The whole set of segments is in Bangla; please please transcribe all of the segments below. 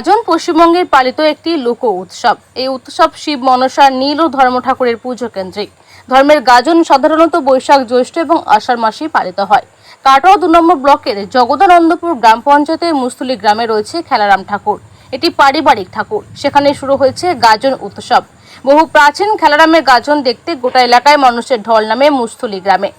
গাজন পশ্চিমবঙ্গের পালিত একটি লোক উৎসব। এই উৎসব শিব, মনসা, নীল ও ধর্ম ঠাকুরের পুজো কেন্দ্রিক। ধর্মের গাজন সাধারণত বৈশাখ, জ্যৈষ্ঠ এবং আষাঢ় মাসেই পালিত হয়। কাটোয়া দু নম্বর ব্লকের জগদানন্দপুর গ্রাম পঞ্চায়েতের মুস্তুলি গ্রামে রয়েছে খেলারাম ঠাকুর। এটি পারিবারিক ঠাকুর। সেখানে শুরু হয়েছে গাজন উৎসব। বহু প্রাচীন খেলারামের গাজন দেখতে গোটা এলাকায় মানুষের ঢল নামে মুস্তুলি গ্রামে।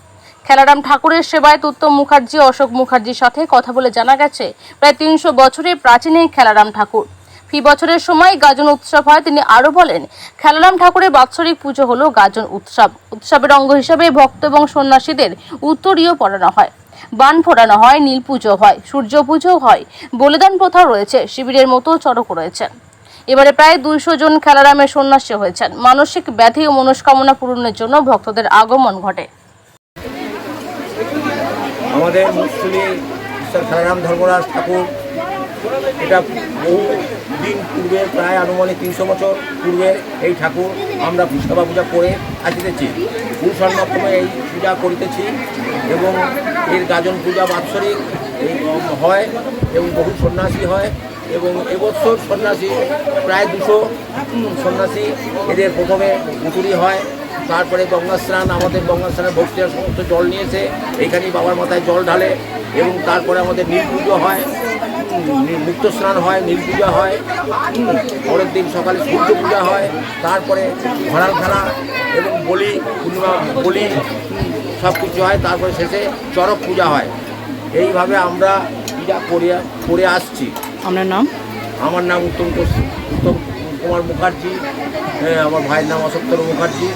খেলারাম ঠাকুরের সেবায় উত্তম মুখার্জি, অশোক মুখার্জির সাথে কথা বলে জানা গেছে, প্রায় তিনশো বছরের প্রাচীন এই খেলারাম ঠাকুর। ফি বছরের সময় গাজন উৎসব হয়, তিনি আরও বলেন, খেলারাম ঠাকুরের বাৎসরিক পুজো হলো গাজন উৎসব। উৎসবের অঙ্গ হিসাবে ভক্ত এবং সন্ন্যাসীদের উত্তরীয় পড়ানো হয়, বান ফোড়ানো হয়, নীল পুজো হয়, সূর্য পুজো হয়, বলিদান প্রথা রয়েছে, শিবিরের মতো চড়ক রয়েছে। এবারে প্রায় দুইশো জন খেলারামের সন্ন্যাসী হয়েছেন। মানসিক ব্যাধি ও মনস্কামনা পূরণের জন্য ভক্তদের আগমন ঘটে। আমাদের মুসলি ঈশ্বর খেলারাম ধর্মরাজ ঠাকুর। এটা বহু দিন পূর্বে, প্রায় আনুমানিক তিনশো বছর পূর্বে এই ঠাকুর আমরা সেবা পূজা করে আসিতেছি। পুরুষার মাধ্যমে এই পূজা করিতেছি এবং এর গাজন পূজা বাৎসরিক হয় এবং বহু সন্ন্যাসী হয় এবং এবছর সন্ন্যাসী প্রায় দুশো সন্ন্যাসী এদের প্রথমে পুকুরি হয়। তারপরে গঙ্গা স্নান আমাদের গঙ্গা স্নানের ভক্তিরা সমস্ত জল নিয়েছে। এইখানেই বাবার মাথায় জল ঢালে এবং তারপরে আমাদের নীল পুজো হয়। মুক্ত স্নান হয় নীল পূজা হয়। পরের দিন সকালে সূর্য পূজা হয়। তারপরে ঘোড়াল খেলা এবং বলি পূর্ণিমা বলি সব কিছু হয়। তারপরে শেষে চরক পূজা হয়। এইভাবে আমরা পূজা করে করে আসছি। আপনার নাম? আমার নাম উত্তম উত্তম কুমার মুখার্জি। হ্যাঁ, আমার ভাইয়ের নাম অশোকতর মুখার্জি।